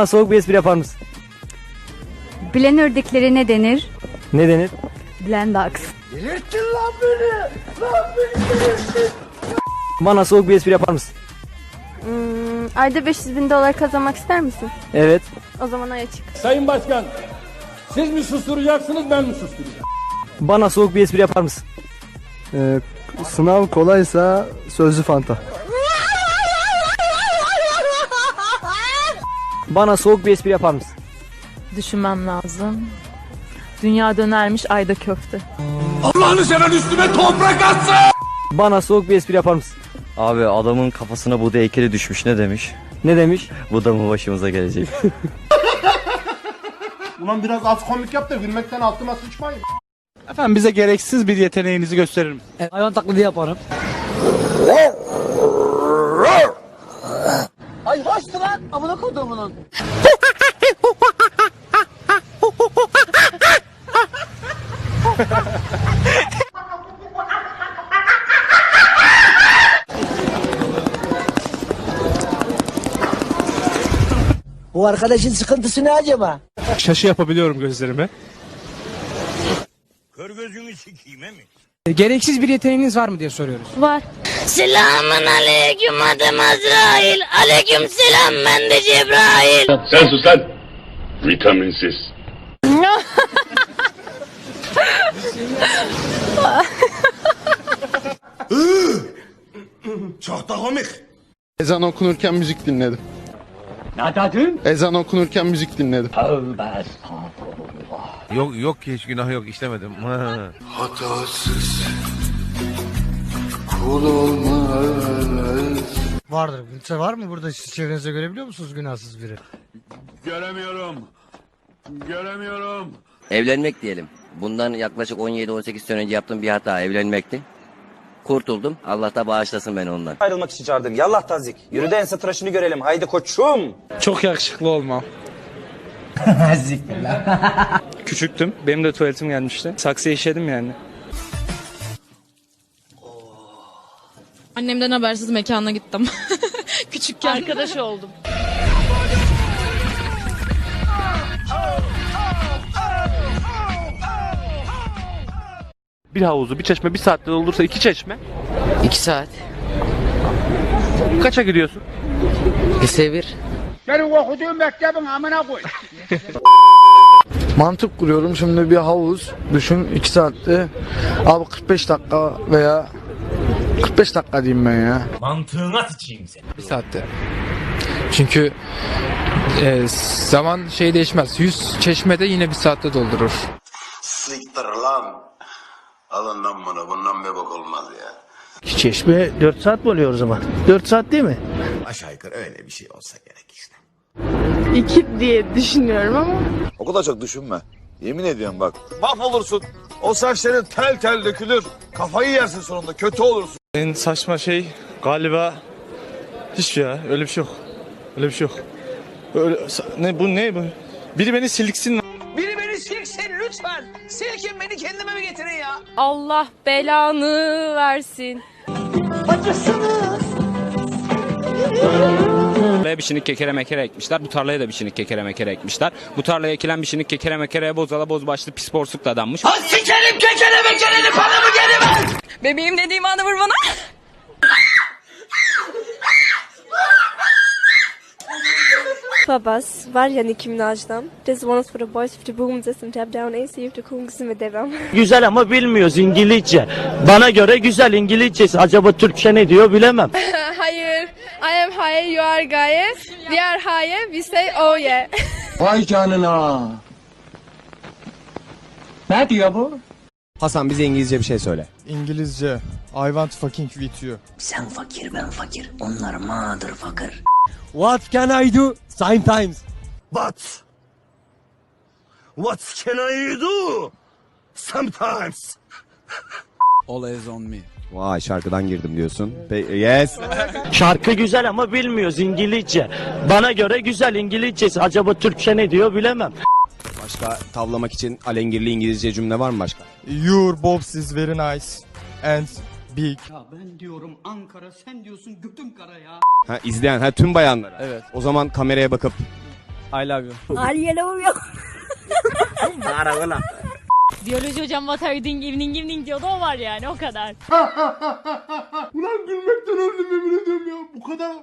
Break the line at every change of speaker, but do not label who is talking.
Bana soğuk bir espri yapar mısın?
Bilen ne denir?
Ne denir?
Blendax.
Bana soğuk bir espri yapar mısın?
Hmm, ayda 500 bin dolar kazanmak ister misin?
Evet.
O zaman aya çık.
Sayın Başkan, siz mi susturacaksınız ben mi susturacağım?
Bana soğuk bir espri yapar mısın?
Ee, sınav kolaysa sözlü fanta.
Bana soğuk bir espri yapar mısın?
Düşünmem lazım. Dünya dönermiş ayda köfte.
Allah'ını seven üstüme toprak atsın!
Bana soğuk bir espri yapar mısın?
Abi adamın kafasına bu da heykeli düşmüş ne demiş?
Ne demiş?
Bu da mı başımıza gelecek?
Ulan biraz az komik yap da gülmekten altıma sıçmayın.
Efendim bize gereksiz bir yeteneğinizi gösterir misiniz?
Hayvan taklidi yaparım.
Bu arkadaşın sıkıntısı ne acaba?
Şaşı yapabiliyorum gözlerime.
Gereksiz bir yeteneğiniz var mı diye soruyoruz.
Var.
Selamun aleyküm adım Azrail. Aleyküm selam ben de Cebrail.
Sen sus lan! Vitaminsiz.
Çok da komik.
Ezan okunurken müzik dinledim.
Ne dedin?
Ezan okunurken müzik dinledim.
Yok yok ki hiç günah yok işlemedim.
Hatasız kul olmaz.
Vardır. Kimse var mı burada siz çevrenizde görebiliyor musunuz günahsız biri?
Göremiyorum. Göremiyorum.
Evlenmek diyelim. Bundan yaklaşık 17-18 sene önce yaptığım bir hata evlenmekti. Kurtuldum. Allah da bağışlasın beni ondan.
Ayrılmak için çağırdım. Yallah tazik. Yürü de ense tıraşını görelim. Haydi koçum.
Çok yakışıklı olmam. Küçüktüm. Benim de tuvaletim gelmişti. Saksı işedim yani.
Annemden habersiz mekana gittim. Küçükken. Arkadaş oldum.
Bir havuzu, bir çeşme, bir saatte doldursa iki çeşme.
2 saat.
Kaça gidiyorsun?
Lise 1.
Benim okuduğum mektebin amına koy.
Mantık kuruyorum şimdi bir havuz düşün 2 saatte abi 45 dakika veya 45 dakika diyeyim ben ya.
Mantığına sıçayım seni.
Bir saatte. Çünkü e, zaman şey değişmez. 100 çeşmede yine bir saatte doldurur.
Siktir lan. Alın lan bunu. Bundan bir bok olmaz ya.
Çeşme 4 saat mi oluyor o zaman? 4 saat değil mi?
Aşağı yukarı öyle bir şey olsa gerek işte.
İki diye düşünüyorum ama.
O kadar çok düşünme. Yemin ediyorum bak. Mahvolursun. O saçların tel tel dökülür. Kafayı yersin sonunda. Kötü olursun.
En saçma şey galiba hiç ya öyle bir şey yok. Öyle bir şey yok. Öyle, ne bu ne bu? Biri beni silksin
Silkin beni kendime mi getirin ya?
Allah belanı versin.
Tarlaya biçinik kekere mekere ekmişler. Bu tarlaya da biçinik kekere mekere ekmişler. Bu tarlaya ekilen biçinik kekere mekereye bozala boz başlı pis porsukla adanmış.
Bebeğim dediğim anı vur bana.
Babas var ya Nicki Minaj'dan. This one is for the boys the boom this and tap down AC with the kungsi ve devam.
Güzel ama bilmiyoruz İngilizce. Bana göre güzel İngilizcesi. Acaba Türkçe ne diyor bilemem.
Hayır. I am higher, you are gaye. We are higher, we say oh yeah.
Vay canına. Ne diyor bu?
Hasan bize İngilizce bir şey söyle.
İngilizce I want fucking with you.
Sen fakir ben fakir. Onlar mother fakir. What can I do? Sometimes.
But. What can I do? Sometimes.
All eyes on me.
Vay şarkıdan girdim diyorsun. Pe- yes.
Şarkı güzel ama bilmiyoruz İngilizce. Bana göre güzel İngilizcesi. Acaba Türkçe ne diyor bilemem.
Başka tavlamak için alengirli İngilizce cümle var mı başka?
Your bobs is very nice and Big.
Ya ben diyorum Ankara sen diyorsun götüm kara ya.
Ha izleyen ha tüm bayanlara.
Evet.
O zaman kameraya bakıp
I love you. Ali love you.
Biyoloji hocam what are you doing evening evening diyordu o var yani o kadar. Ulan gülmekten öldüm yemin ediyorum ya. Bu kadar